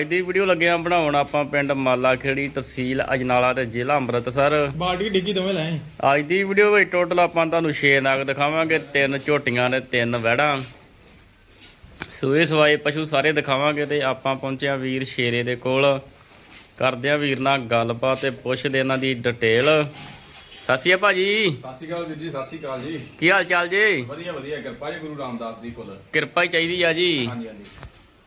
ਅੱਜ ਦੀ ਵੀਡੀਓ ਲੱਗਿਆ ਬਣਾਉਣ ਆਪਾਂ ਪਿੰਡ ਮਾਲਾ ਖੇੜੀ ਤਹਿਸੀਲ ਅਜਨਾਲਾ ਤੇ ਜ਼ਿਲ੍ਹਾ ਅੰਮ੍ਰਿਤਸਰ। ਬਾਲਟੀ ਡਿੱਗੀ ਦੋਵੇਂ ਲਾਏ ਅੱਜ ਦੀ ਵੀਡੀਓ ਵਿੱਚ ਟੋਟਲ ਆਪਾਂ ਤੁਹਾਨੂੰ 6 ਨਗ ਦਿਖਾਵਾਂਗੇ ਤਿੰਨ ਝੋਟੀਆਂ ਨੇ ਤਿੰਨ ਵਹਿੜਾਂ। ਸੂਏ ਸਵਾਏ ਪਸ਼ੂ ਸਾਰੇ ਦਿਖਾਵਾਂਗੇ ਤੇ ਆਪਾਂ ਪਹੁੰਚਿਆ ਵੀਰ ਸ਼ੇਰੇ ਦੇ ਕੋਲ। ਕਰਦੇ ਆ ਵੀਰ ਨਾਲ ਗੱਲਬਾਤ ਤੇ ਪੁੱਛਦੇ ਇਹਨਾਂ ਦੀ ਡਿਟੇਲ ਸਤਿ ਸ਼੍ਰੀ ਅਕਾਲ ਭਾਜੀ। ਸਤਿ ਸ਼੍ਰੀ ਅਕਾਲ ਵੀਰ ਜੀ ਸਤਿ ਸ਼੍ਰੀ ਅਕਾਲ ਜੀ। ਕੀ ਹਾਲ ਚਾਲ ਜੀ? ਵਧੀਆ ਵਧੀਆ। ਕਿਰਪਾ ਜੀ ਗੁਰੂ ਰਾਮਦਾਸ ਦੀ ਫੁੱਲ ਕਿਰਪਾ ਹੀ ਚਾਹੀਦੀ ਆ ਜੀ। ਹਾਂਜੀ ਹਾਂਜੀ।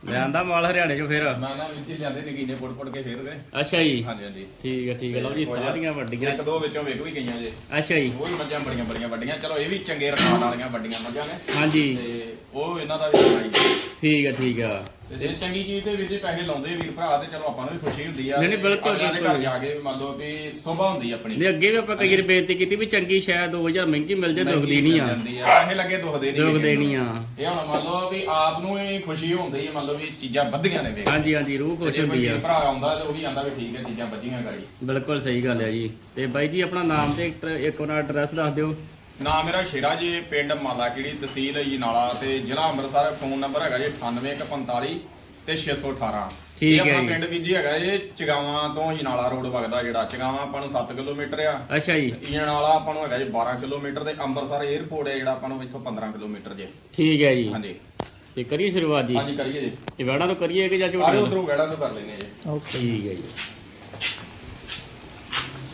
ਮੈਂ ਆਂਦਾ ਮਾਲ ਹਰਿਆਣੇ ਚੋਂ ਫਿਰ। ਮੈਂ ਨਾ ਵਿੱਚ ਹੀ ਲਿਆਂਦੇ ਨਗੀਨੇ ਪੁੱਟ ਪੁੱਟ ਕੇ ਫੇਰ ਗਏ। ਅੱਛਾ ਜੀ। ਹਾਂਜੀ ਹਾਂਜੀ। ਠੀਕ ਹੈ ਠੀਕ ਹੈ ਲਓ ਜੀ ਸਾਰੀਆਂ ਵੱਡੀਆਂ। ਇੱਕ ਦੋ ਵਿੱਚੋਂ ਵੇਖ ਵੀ ਗਈਆਂ ਜੇ। ਅੱਛਾ ਜੀ। ਉਹ ਵੀ ਮੱਝਾਂ ਬੜੀਆਂ ਬੜੀਆਂ ਵੱਡੀਆਂ। ਚਲੋ ਇਹ ਵੀ ਚੰਗੇ ਰਖਾਣ ਵਾਲੀਆਂ ਵੱਡੀਆਂ ਮੱਝਾਂ ਨੇ। ਹਾਂਜੀ। ਤੇ ਉਹ ਇਹਨਾਂ ਦਾ ਵੀ ਸੁਣਾਈ ਠੀਕ ਹੈ ਠੀਕ ਆ। ਤੇ ਜੇ ਚੰਗੀ ਚੀਜ਼ ਤੇ ਵੀਰ ਜੀ ਪੈਸੇ ਲਾਉਂਦੇ ਵੀਰ ਭਰਾ ਤੇ ਚਲੋ ਆਪਾਂ ਨੂੰ ਵੀ ਖੁਸ਼ੀ ਹੁੰਦੀ ਆ ਨਹੀਂ, ਨਹੀਂ, ਬਿਲਕੁਲ, ਅਗਲਿਆਂ ਦੇ ਬਿਲਕੁਲ। ਜਾ ਕੇ ਮੰਨ ਲਓ ਵੀ ਸੋਭਾ ਹੁੰਦੀ ਆ ਆਪਣੀ। ਨਹੀਂ ਅੱਗੇ ਵੀ ਆਪਾਂ ਕਈ ਵਾਰ ਬੇਨਤੀ ਕੀਤੀ ਵੀ ਚੰਗੀ ਸ਼ਾਇਦ 2000 ਮਹਿੰਗੀ ਮਿਲ ਜੇ ਦੁਖਦੀ ਨਹੀਂ ਆ। ਜਾਂਦੀ ਆ ਪੈਸੇ ਲੱਗੇ ਦੁਖਦੇ ਨਹੀਂ ਦੁਖਦੇ ਨਹੀਂ ਆ। ਇਹ ਹੁਣ ਮੰਨ ਲਓ ਵੀ ਆਪ ਨੂੰ ਹੀ ਖੁਸ਼ੀ ਹੁੰਦੀ ਹੈ ਮੰਨ ਲਓ ਵੀ ਚੀਜ਼ਾਂ ਵੱਧੀਆਂ ਨੇ ਵੇਖ ਹਾਂਜੀ ਹਾਂਜੀ ਰੂਹ ਖੁਸ਼ ਜੇ ਕੋਈ ਹੁੰਦੀ ਆ। ਭਰਾ ਆਉਂਦਾ ਤੇ ਉਹ ਵੀ ਆਂਦਾ ਵੀ ਠੀਕ ਹੈ ਚੀਜ਼ਾਂ ਵੱਧੀਆਂ ਗਾੜੀ ਬਿਲਕੁਲ ਸਹੀ ਗੱਲ ਹੈ ਜੀ। ਤੇ ਬਾਈ ਜੀ ਆਪਣਾ ਨਾਮ ਤੇ ਇੱਕ ਇੱਕ ਵਾਰ ਐਡਰੈਸ ਦੱਸ ਦਿਓ। ਨਾਮ ਮੇਰਾ ਸ਼ੇਰਾ ਜੀ ਪਿੰਡ ਮਾਲਾਕਿੜੀ ਤਹਿਸੀਲ ਅਜਨਾਲਾ ਤੇ ਜ਼ਿਲ੍ਹਾ ਅੰਮ੍ਰਿਤਸਰ ਫੋਨ ਨੰਬਰ ਹੈਗਾ ਜੀ 98145 ਤੇ 618 ਠੀਕ ਇਹ ਹੈ ਆਪਣਾ। ਪਿੰਡ ਵੀ ਜੀ ਹੈਗਾ ਜੀ ਚਗਾਵਾਂ ਤੋਂ ਅਜਨਾਲਾ ਰੋਡ ਵਗਦਾ ਜਿਹੜਾ ਚਗਾਵਾਂ ਆਪਾਂ ਨੂੰ 7 ਕਿਲੋਮੀਟਰ ਆ। ਅੱਛਾ ਜੀ। ਅਜਨਾਲਾ ਆਪਾਂ ਨੂੰ ਹੈਗਾ ਜੀ 12 ਕਿਲੋਮੀਟਰ ਤੇ ਅੰਮ੍ਰਿਤਸਰ 에ਅਰਪੋਰਟ ਹੈ ਜਿਹੜਾ ਆਪਾਂ ਨੂੰ ਇੱਥੋਂ 15 ਕਿਲੋਮੀਟਰ ਜੇ। ਠੀਕ ਹੈ ਜੀ। ਹਾਂਜੀ। ਤੇ ਕਰੀਏ ਸ਼ੁਰੂਆਤ ਜੀ? ਹਾਂਜੀ ਕਰੀਏ ਜੀ। ਇਹ ਵੜਾ ਤੋਂ ਕਰੀਏ ਕਿ ਜਾਂ ਆਰੇ ਝੋਟੀਆਂ ਤੋਂ? ਉਧਰੋਂ ਗੜਾ ਤੋਂ ਕਰ ਲੈਨੇ ਜੀ। ਠੀਕ ਹੈ ਜੀ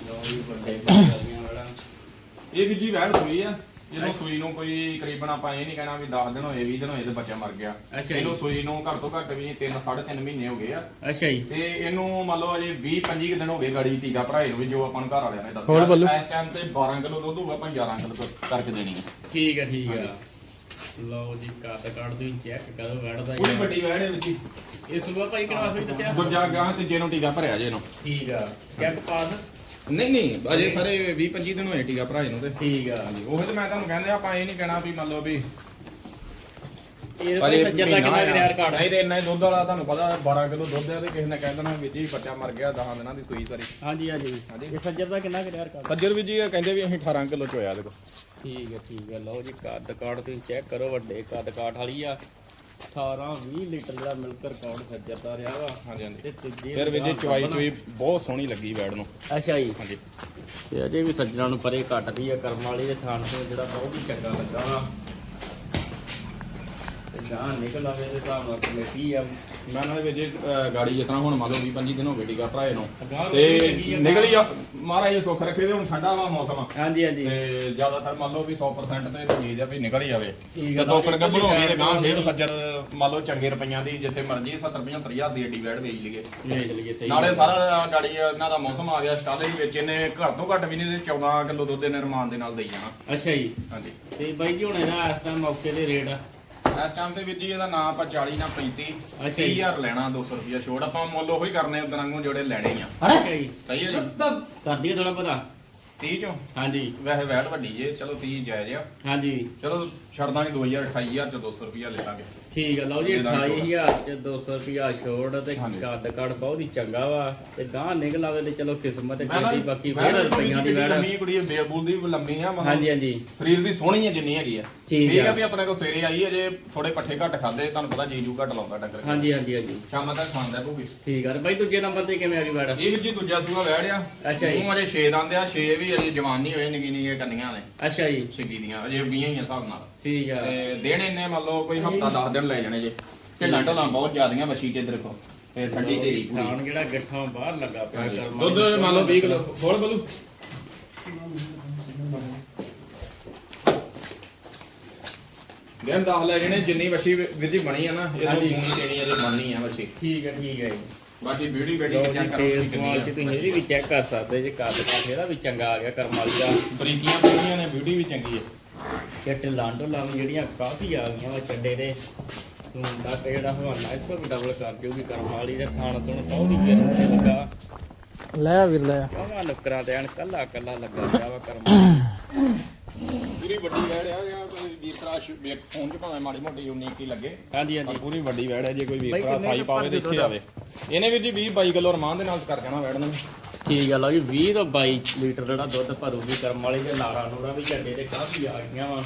ਲਓ ਜੀ ਵੱਡੇ ਵੱਡੀਆਂ ਵੜਾਂ। ਇਹ ਵੀ ਜੀ ਵਹਿਣ ਸੂਈ ਆ। ਜਦੋਂ ਸੂਈ ਨੂੰ ਕੋਈ ਕਰੀਬਨ ਆਪਾਂ ਇਹ ਨਹੀਂ ਕਹਿਣਾ ਵੀ 10 ਦਿਨ ਹੋਏ 20 ਦਿਨ ਹੋਏ ਤੇ ਬੱਚਾ ਮਰ ਗਿਆ। ਅੱਛਾ ਜੀ। ਇਹਨੂੰ ਸੂਈ ਨੂੰ ਘੱਟ ਤੋਂ ਘੱਟ ਵੀ 3 3.5 ਮਹੀਨੇ ਹੋ ਗਏ ਆ। ਅੱਛਾ ਜੀ। ਤੇ ਇਹਨੂੰ ਮੰਨ ਲਓ ਅਜੇ 20 25 ਦਿਨ ਹੋ ਗਏ ਗਾੜੀ ਟੀਕਾ ਭਰਾਏ ਨੂੰ ਵੀ ਜੋ ਆਪਾਂ ਨੂੰ ਘਰ ਵਾਲਿਆਂ ਨੇ ਹੋਰ ਬੱਲੂ। ਦੱਸਿਆ ਇਸ ਟਾਈਮ ਤੇ 12 ਕਿਲੋ ਦੁੱਧ ਹੋਊਗਾ ਆਪਾਂ 11 ਕਿਲੋ ਕਰਕੇ ਦੇਣੀ ਹੈ ਠੀਕ ਹੈ ਠੀਕ ਹੈ ਲਓ ਜੀ ਕੱਟ ਕੱਟ ਤੁਸੀਂ ਚੈੱਕ ਕਰੋ ਵੜਦਾ ਪੂਰੀ ਵੱਡੀ ਵਹਿਣ ਦੇ ਵਿੱਚ ਹੀ। ਇਹ ਸੁਬਾ ਭਾਈ ਕਿਹੜਾ ਦੱਸਿਆ? ਦੂਜਾ ਗਾਂ ਤੇ ਜਿਹਨੂੰ ਟੀਕਾ ਭਰਿਆ ਜੇ ਇਹਨੂੰ। ਠੀਕ ਆ। ਕੈਪ ਪਾਸ ਨਹੀਂ ਨਹੀਂ ਅਜੇ ਸਾਰੇ 20 25 ਦਿਨ ਹੋਏ ਟੀਕਾ ਭਰਾਏ ਨੂੰ ਤੇ। ਠੀਕ ਆ ਹਾਂਜੀ। ਉਹ ਤੇ ਮੈਂ ਤੁਹਾਨੂੰ ਕਹਿੰਦੇ ਆਪਾਂ ਇਹ ਨਹੀਂ ਕਹਿਣਾ ਵੀ ਮੰਨ ਲਓ ਵੀ ਇਹ ਕੋਈ ਸੱਜਰ ਦਾ ਕਿੰਨਾ ਰਿਆਰ ਕਾਰਡ ਨਹੀਂ ਤੇ ਇੰਨਾ ਹੀ ਦੁੱਧ ਵਾਲਾ ਤੁਹਾਨੂੰ ਪਤਾ 12 ਕਿਲੋ ਦੁੱਧ ਹੈ ਤੇ ਕਿਸੇ ਨੇ ਕਹਿ ਦੇਣਾ ਵੀ ਜੀ ਬੱਚਾ ਮਰ ਗਿਆ 10 ਦਿਨਾਂ ਦੀ ਸੂਈ ਸਾਰੀ। ਹਾਂਜੀ ਹਾਂਜੀ। ਹਾਂਜੀ। ਇਹ ਸੱਜਰ ਦਾ ਕਿੰਨਾ ਰਿਆਰ ਕਾਰਡ ਸੱਜਰ ਵੀ ਜੀ ਇਹ ਕਹਿੰਦੇ ਵੀ ਅਸੀਂ 18 ਕਿਲੋ ਚ ਹੋਇਆ ਦੇਖੋ। ਠੀਕ ਹੈ ਠੀਕ ਹੈ ਲਓ ਜੀ ਕੱਦ ਕਾਰਡ ਤੁਸੀਂ ਚੈੱਕ ਕਰੋ ਵੱਡੇ ਕੱਦ ਕਾਠ ਵਾਲੀ ਆ। 18 20 ਲੀਟਰ ਜਿਹੜਾ ਮਿਲਕ ਰਿਕਾਰਡ ਸੱਜਰ ਦਾ ਰਿਹਾ ਵਾ। ਹਾਂਜੀ ਹਾਂਜੀ। ਤੇ ਤੀਜੀ ਫਿਰ ਵੀ ਜੀ ਚਵਾਈ ਚੁਈ ਬਹੁਤ ਸੋਹਣੀ ਲੱਗੀ ਬੈਡ ਨੂੰ। ਅੱਛਾ ਜੀ। ਹਾਂਜੀ। ਤੇ ਅਜੇ ਵੀ ਸੱਜਣਾ ਨੂੰ ਪਰੇ ਕੱਟਦੀ ਆ ਕਰਮ ਵਾਲੀ ਦੇ ਥਾਣ ਤੋਂ ਜਿਹੜਾ ਬਹੁਤ ਹੀ ਚੰਗਾ ਲੱਗਾ ਵਾ। ਤੇ ਗਾਂ ਨਿਕਲ ਆਵੇ ਦੇ ਹਿਸਾਬ ਨਾਲ ਕਮੇਟੀ ਆ। ਮੈਂ ਨਾਲ ਵਿੱਚ ਅਹ, ਗਾੜੀ ਜਿਤਨਾ ਹੁਣ ਮੰਨ ਲਓ 20 25 ਦਿਨ ਹੋ ਗਏ ਟੀਕਾ ਭਰਾਏ ਨੂੰ ਤੇ ਆ। ਨਿਕਲੀ ਆ। ਮਹਾਰਾਜ ਜੀ ਸੁੱਖ ਰੱਖੇ ਤੇ ਹੁਣ ਠੰਡਾ ਵਾ ਮੌਸਮ। ਹਾਂਜੀ ਹਾਂਜੀ। ਤੇ ਜ਼ਿਆਦਾਤਰ ਮੰਨ ਲਓ ਵੀ 100% ਤੇ ਉਮੀਦ ਆ ਵੀ ਨਿਕਲ ਹੀ ਆ, ਤੇ ਦੋ ਬਾਕੀ ਗੱਭਰੂ ਹੋ ਗਏ ਤੇ ਗਾਂ ਫੇਰ ਸੱਜਰ ਮੰਨ ਲਓ ਚੰਗੇ ਰੁਪਈਆਂ ਦੀ ਜਿੱਥੇ ਮਰਜ਼ੀ 70 75 ਹਜ਼ਾਰ ਦੀ ਏਡੀ ਵੈੜ ਵੇਚ ਲਈਏ। ਵੇਚ ਲਈਏ ਸਹੀ ਨਾਲੇ ਸਾਰਾ ਗਾੜੀ ਇਹਨਾਂ ਦਾ ਮੌਸਮ ਆ ਗਿਆ ਸਟਾਲੇ ਵਿੱਚ ਇਹਨੇ ਘੱਟ ਤੋਂ ਘੱਟ ਵੀ ਨਹੀਂ ਤੇ 14 ਕਿਲੋ ਦੁੱਧ ਇਹਨੇ ਰਮਾਨ ਦੇ ਨਾਲ ਦੇਈ ਜਾਣਾ। ਅੱਛਾ ਜੀ। ਹਾਂਜੀ। ਤੇ ਬਾਈ ਜੀ ਹੁਣ ਇਹਦਾ ਇਸ ਟਾਈਮ ਮੌਕੇ ਦੇ ਰੇਟ ਇਸ ਟਾਈਮ ਤੇ ਵੀਰ ਜੀ ਇਹਦਾ ਨਾਂ ਆਪਾਂ 40 ਨਾ 35 ਅੱਛਾ ਜੀ। 30000 ਲੈਣਾ 200 ਰੁਪਿਆ ਛੋੜ ਆਪਾਂ ਮੁੱਲ ਉਹੀ ਕਰਨੇ ਉਦੋਂ ਵਾਂਗੂ ਜਿਹੜੇ ਲੈਣੇ ਆ। ਅੱਛਾ ਜੀ ਸਹੀ ਹੈ ਜੀ? ਕਰ ਦਈਏ ਥੋੜਾ ਪਤਾ 30 ਚੋਂ? ਹਾਂਜੀ। ਵੈਸੇ ਵੈਟ ਵੱਡੀ ਜੇ ਚਲੋ 30 ਜਾਇਜ਼ ਆ। ਹਾਂਜੀ। ਚਲੋ ਛੱਡ ਦਾਂਗੇ 2000 28000 ਚ 200 ਰੁਪਿਆ ਲੈ ਲਾਂਗੇ। ਠੀਕ ਆ ਲਓ ਜੀ ਇਹਦਾ ਛੋੜ। 28000 ਚ 200 ਰੁਪਿਆ ਛੋੜ ਤੇ। ਕੱਦ ਕੱਦ ਬਹੁਤ ਹੀ ਚੰਗਾ ਵਾ। ਤੇ ਗਾਂ ਨਿਕਲ ਆਵੇ ਤੇ ਚਲੋ ਕਿਸਮਤ ਕਿਹਦੀ ਬਾਕੀ ਫੇਰ ਰੁਪਈਆਂ ਦੀ ਵੈੜ ਲੰਮੀ ਕੁੜੀ ਬੇਬੂਲ ਦੀ ਲੰਮੀ ਆ ਹਾਂਜੀ ਹਾਂਜੀ। ਸਰੀਰ ਦੀ ਸੋਹਣੀ ਹੈ ਜਿੰਨੀ ਹੈਗੀ ਆ। ਠੀਕ ਆ। ਆ। ਵੀ ਆਪਣੇ ਕੋਲ ਸਵੇਰੇ ਆਈ ਅਜੇ ਥੋੜੇ ਪੱਠੇ ਘੱਟ ਖਾਦੇ ਤੁਹਾਨੂੰ ਪਤਾ ਜੀਜੂ ਘੱਟ ਲਾਉਂਦਾ ਡੰਗਰ। ਹਾਂਜੀ ਹਾਂਜੀ ਹਾਂਜੀ। ਸ਼ਾਮਾਂ ਤੱਕ ਖਾਂਦਾ ਪਊਗੀ ਠੀਕ ਆ। ਬਾਈ ਦੂਜੇ ਨੰਬਰ ਤੇ ਕਿਵੇਂ ਆ ਗਈ ਵੈੜ ਇਹ ਵੀਰ ਜੀ ਦੂਜਾ ਸੂਆ ਵਹਿੜ ਆ ਅੱਛਾ ਜੀ। ਮੂੰਹ ਅਜੇ 6 ਦੰਦ ਆ 6 ਵੀ ਅਜੇ ਜਵਾਨ ਨਹੀਂ ਹੋਏ ਨਿੱਕੀ ਨਿੱਕੀਆਂ ਕੰਨੀਆਂ ਨੇ ਅੱਛਾ ਜੀ। ਛਿੱਗੀ ਦੀਆਂ ਅਜੇ 20 ਹੀ ਆ ਹਿਸਾਬ ਨਾਲ। ਠੀਕ ਆ। ਤੇ ਦਿਨ ਇੰਨੇ ਮੰਨ ਲਓ ਕੋਈ ਹਫਤਾ 10 ਦਿਨ ਲੈ ਜਾਣੇ ਜੇ। ਢਿੱਲਾਂ ਢਲਾਂ ਬਹੁਤ ਜ਼ਿਆਦੀਆਂ ਵਸ਼ੀ ਚ ਇੱਧਰ ਦੇਖੋ ਤੇ ਠੰਡੀ ਤੇਰੀ ਪੂਰੀ। ਥਾਣ ਜਿਹੜਾ ਗੱਠਾਂ ਬਾਹਰ ਲੱਗਾ ਪਿਆ। ਦੁੱਧ ਮੰਨ ਲਓ 20 ਕਿਲੋ। ਖੋਲ ਬਲੂ। ਦਿਨ 10 ਲੈ ਜਾਣੇ ਜਿੰਨੀ ਵਸ਼ੀ ਜੀ ਬਣੀ ਆ ਨਾ ਇਹ ਤੋਂ ਹਾਂਜੀ। ਮੂੰਹ ਦੇਣੀ ਆ ਜੇ ਬਣਨੀ ਆ ਵਸ਼ੀ ਠੀਕ ਹੈ ਠੀਕ ਹੈ ਜੀ। ਬਾਕੀ ਬਿਊਟੀ ਬੈਡੀ ਲਓ ਜੀ ਚੈੱਕ ਕਰੋ ਤੇਜ਼ ਕਿੰਨੀ ਕੁਆਲਿਟੀ ਤੁਸੀਂ ਇਹਦੀ ਵੀ ਚੈੱਕ ਕਰ ਸਕਦੇ ਜੇ ਕੱਦ ਕਾਠ ਇਹਦਾ ਵੀ ਚੰਗਾ ਆ ਗਿਆ ਕਰਮ ਵਾਲੀ ਦਾ। ਬਰੀਕੀਆਂ ਬਰੀਕੀਆਂ ਨੇ ਬਿਊਟੀ ਵੀ ਚੰਗੀ ਹੈ ਤੇ ਟਲਾਂਡੋ ਲਾਮ ਜਿਹੜੀਆਂ ਕਾਫੀ ਆ ਗਈਆਂ ਵਾ ਚੱਡੇ ਦੇ। ਸੁੰਦਾ ਤੇ ਜਿਹੜਾ ਹਵਾਨਾ ਇਸ ਤੋਂ ਵੀ ਡਬਲ ਕਰ ਦਿਓਗੀ ਕਰਮ ਵਾਲੀ ਦੇ ਖਾਣ ਤੋਂ ਬਹੁਤ ਹੀ ਚਿਰ ਲੱਗਾ। ਲੈ ਵੀਰ ਲੈ ਕਹਾਂ ਨੁਕਰਾਂ ਤੇ ਐਨ ਕੱਲਾ ਕੱਲਾ ਲੱਗਾ ਪਿਆ ਵਾ ਕਰਮ। ਪੂਰੀ ਵੱਡੀ ਵੈੜ ਆ ਜਾਂ ਕੋਈ ਵੀਰ ਭਰਾ ਵੇਖ ਫੋਨ 'ਚ ਭਾਵੇਂ ਮਾੜੀ ਮੋਟੀ ਯੂਨੀਕ ਹੀ ਲੱਗੇ। ਹਾਂਜੀ ਹਾਂਜੀ। ਪੂਰੀ ਵੱਡੀ ਵੈੜ ਹੈ ਜੇ ਕੋਈ ਕਿੰਨੇ ਸਾਈ ਪਾਵੇ ਤੇ ਇੱਥੇ? ਆਵੇ। ਇਹਨੇ ਵੀਰ ਜੀ 20 22 ਕਿਲੋ ਰਮਾਨ ਦੇ ਨਾਲ ਕਰ ਜਾਣਾ ਵੈੜ ਨੂੰ। ਠੀਕ ਆ ਲਓ ਜੀ 20 ਤੋਂ 22 ਲੀਟਰ ਜਿਹੜਾ ਦੁੱਧ ਭਰੂਗੀ ਕਰਮ ਵਾਲੀ ਦੇ ਨਾਰਾ ਨੂਰਾ ਵੀ ਚੱਡੇ ਤੇ ਕਾਫੀ ਆ ਗਈਆਂ ਵਾ।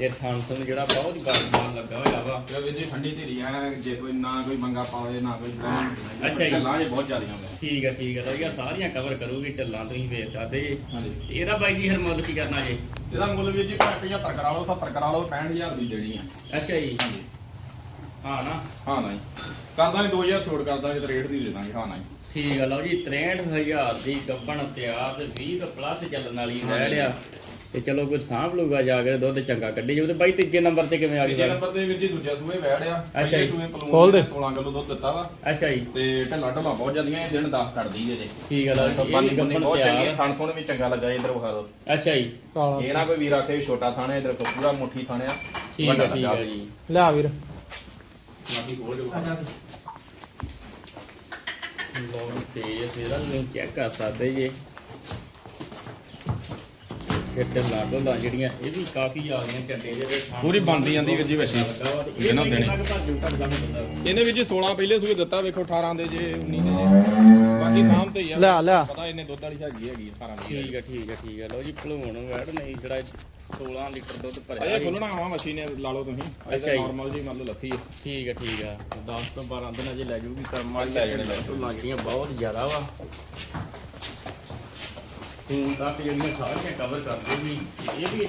ਇਹ ਥਣ ਥਣ ਜਿਹੜਾ ਬਹੁਤ ਗਾਲ ਲੱਗਾ ਹੋਇਆ ਵਾ। ਤੇ ਵੀਰ ਜੀ ਠੰਡੀ ਧੀਰੀ ਆ ਜੇ ਕੋਈ ਨਾ ਕੋਈ ਮੰਗਾ ਪਾਵੇ ਨਾ ਕੋਈ ਅੱਛਾ ਜੀ। ਚੱਲਾਂ ਜੇ ਬਹੁਤ ਜ਼ਿਆਦੀਆਂ ਨੇ ਠੀਕ ਹੈ ਠੀਕ ਤਾਂ ਇਹ ਸਾਰੀਆਂ ਕਵਰ ਕਰੂਗੀ ਢੱਲਾਂ ਤੁਸੀਂ ਵੇਚ ਸਕਦੇ ਜੀ। ਹਾਂਜੀ ਇਹਦਾ ਬਾਈ ਜੀ ਹਰ ਮੁੱਲ ਕੀ ਕਰਨਾ ਜੀ? ਇਹਦਾ ਮੁੱਲ ਵੀਰ ਜੀ ਭਾਵੇਂ 75 ਕਰਾ ਲਓ 70 ਕਰਾ ਲਓ 65000 ਦੀ ਦੇਣੀ ਆ। ਅੱਛਾ ਜੀ। ਹਾਂਜੀ ਹਾਂ ਨਾ। ਹਾਂ ਨਹੀਂ ਕਰਦਾਂਗੇ 2000 ਛੋੜ ਕਰਦਾਂਗੇ ਤੇ ਰੇਟ ਦੀ ਦੇ ਦਾਂਗੇ। ਹਾਂ ਨਹੀਂ ਠੀਕ ਆ ਲਓ ਜੀ 63000 ਦੀ ਗੱਬਣ ਤਿਆਰ ਤੇ 20 ਤੋਂ ਪਲੱਸ ਚੱਲਣ ਵਾਲੀ ਰਹਿ ਲਿਆ ਤੇ ਚਲੋ ਕੋਈ ਸਾਂਭ ਲੂਗਾ ਜਾ ਕੇ ਦੁੱਧ ਚੰਗਾ ਕੱਢੀ ਜਾਊ। ਤੇ ਬਾਈ ਤੀਜੇ ਨੰਬਰ ਤੇ ਕਿਵੇਂ ਆ ਤੀਜੇ ਗਈ ਨੰਬਰ ਤੇ ਵੀਰ ਜੀ ਦੂਜੇ ਸੂਏ ਵੈੜ ਆ। ਅੱਛਾ ਜੀ। ਸੂਏ ਖੋਲ ਦੇ। ਦੇ। 16 ਕਿਲੋ ਦੁੱਧ ਦਿੱਤਾ ਵਾ। ਅੱਛਾ ਜੀ। ਤੇ ਢੱਲਾ ਢੱਲਾ ਬਹੁਤ ਜਾਂਦੀਆਂ ਇਹ ਦਿਨ 10 ਕੱਢਦੀ ਹੈ ਜੇ ਠੀਕ ਆ ਵੀ ਬੰਨੀ ਗੱਬਣ ਬਹੁਤ ਚੰਗੀ ਤਿਆਰ। ਥਣ ਥਣ ਵੀ ਚੰਗਾ ਲੱਗਾ ਇਧਰ ਵਿਖਾ ਦਿਓ ਅੱਛਾ ਜੀ। ਇਹ ਨਾ ਕੋਈ ਵੀਰ ਆਖੇ ਵੀ ਛੋਟਾ ਥਣ ਇਧਰ ਪੂਰਾ ਮੁੱਠੀ ਥਣ ਆ। ਠੀਕ ਹੈ ਜੀ। ਲਿਆ ਵੀਰ। ਖੋਲ ਲਓ ਤੇ ਇਹਦਾ ਨੂੰ ਚੈੱਕ ਕਰ ਸਕਦੇ ਜੇ। ਕਿਤੇ ਲਾਗੋ ਲਾ ਜਿਹੜੀਆਂ ਇਹ ਵੀ ਕਾਫੀ ਆ ਗਈਆਂ ਚੱਡੇ ਜਿਹਦੇ ਥਣ ਪੂਰੀ ਬਣਦੀ ਜਾਂਦੀ ਵੀਰ ਜੀ ਵੈਸੇ। ਇਹਨਾਂ ਵੀ ਦੇਣੇ। ਕੁ ਭਰ ਜੂ ਤੁਹਾਡਾ ਬੰਦਾ। ਇਹਨੇ ਵਿੱਚ 16 ਪਹਿਲੇ ਸੂਏ ਦਿੱਤਾ ਵੇਖੋ 18 ਦੇ ਜੇ 19 ਦੇ ਜੇ। ਬਾਕੀ ਸਾਹਮ ਤੇ ਹੀ ਆ। ਲਿਆ ਲਿਆ ਪਤਾ ਇਹਨੇ ਦੁੱਧ ਵਾਲੀ ਹੈਗੀ ਹੈਗੀ 18 ਦੀ। ਠੀਕ ਹੈ ਠੀਕ ਹੈ ਠੀਕ ਹੈ ਲਓ ਜੀ ਭਲੂਣ ਵੈੜ ਨਹੀਂ ਜਿਹੜਾ 16 ਲੀਟਰ ਦੁੱਧ ਭਰਿਆ ਅਜੇ ਜੀ। ਖੁੱਲਣਾ ਆਵਾ ਮਸ਼ੀਨ ਨੇ ਲਾ ਲਓ ਤੁਸੀਂ। ਅੱਛਾ ਅਜੇ ਜੀ। ਨਾਰਮਲ ਜੀ ਮੰਨ ਲਓ ਲੱਥੀ ਹੈ ਠੀਕ ਹੈ ਠੀਕ ਹੈ 10 ਤੋਂ 12 ਦਿਨਾਂ ਜੇ ਲੈ ਜਾਊਗੀ ਕਰਮ ਵਾਲੀ ਲੈ ਜਾਣੇ, ਲੈ। ਢੁੱਲਾਂ ਜਿਹੜੀਆਂ ਬਹੁਤ ਜ਼ਿਆਦਾ ਵਾ। ਹੁਣ ਤੱਕ ਜਿਹੜੀਆਂ ਸਾਰੀਆਂ ਕਵਰ ਕਰ ਦੂਗੀ ਇਹ ਵੀ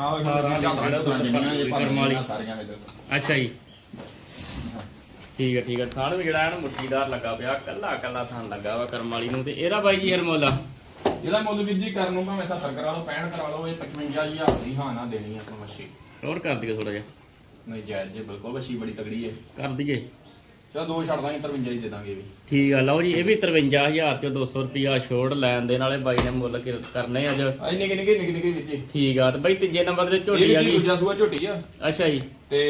ਆਹ ਅਠਾਰਾਂ ਜ਼ਿਆਦਾ ਜਿਹੜਾ ਦੁੱਧ ਕਰਮ ਵਾਲੀ। ਸਾਰੀਆਂ ਵਿੱਚ ਅੱਛਾ ਜੀ। ਠੀਕ ਹੈ ਠੀਕ ਹੈ ਥਾਣ ਵੀ ਜਿਹੜਾ ਇਹਨੂੰ ਮੁੱਠੀਦਾਰ ਲੱਗਾ ਪਿਆ ਕੱਲਾ ਕੱਲਾ ਥਾਣ ਲੱਗਾ ਵਾ ਕਰਮ ਵਾਲੀ ਨੂੰ ਤੇ ਇਹਦਾ ਬਾਈ ਜੀ ਹਰਮੋਲਾ। ਇਹਦਾ ਮੁੱਲ ਵੀਰ ਜੀ ਕਰਨ ਨੂੰ ਭਾਵੇਂ 70 ਕਰਾ ਲਓ 65 ਕਰਾ ਲਓ ਇਹ 55000 ਦੀ ਹਾਂ ਨਾ ਦੇਣੀ ਆਪਾਂ ਮੱਛੀ। ਹੋਰ ਕਰ ਦਈਏ ਥੋੜਾ ਜਿਹਾ। ਨਹੀਂ ਜਾਇਜ਼ ਜੇ ਬਿਲਕੁਲ ਮੱਛੀ ਬੜੀ ਤਗੜੀ ਹੈ ਕਰ ਦਈਏ। ਚਲ ਦੋ ਛੱਡ ਦਾਂਗੇ 53 ਹੀ ਦੇ ਦਾਂਗੇ ਵੀ। ਠੀਕ ਆ ਲਓ ਜੀ ਇਹ ਵੀ 53000 ਚੋਂ 200 ਰੁਪਿਆ ਛੋੜ ਲੈਣ ਦੇ ਨਾਲੇ ਬਾਈ ਨੇ ਮੁੱਲ ਕਰ- ਕਰਨੇ ਅੱਜ। ਆ ਨਿੱਕੇ ਨਿੱਕੇ ਨਿੱਕੇ ਨਿੱਕੇ ਵੀਰ ਜੀ। ਠੀਕ ਆ ਤੇ ਬਾਈ ਤੀਜੇ ਨੰਬਰ ਤੇ ਝੋਟੀ ਆ ਗਈ। ਦੂਜਾ ਸੂਆ ਝੋਟੀ ਆ। ਅੱਛਾ ਜੀ। ਤੇ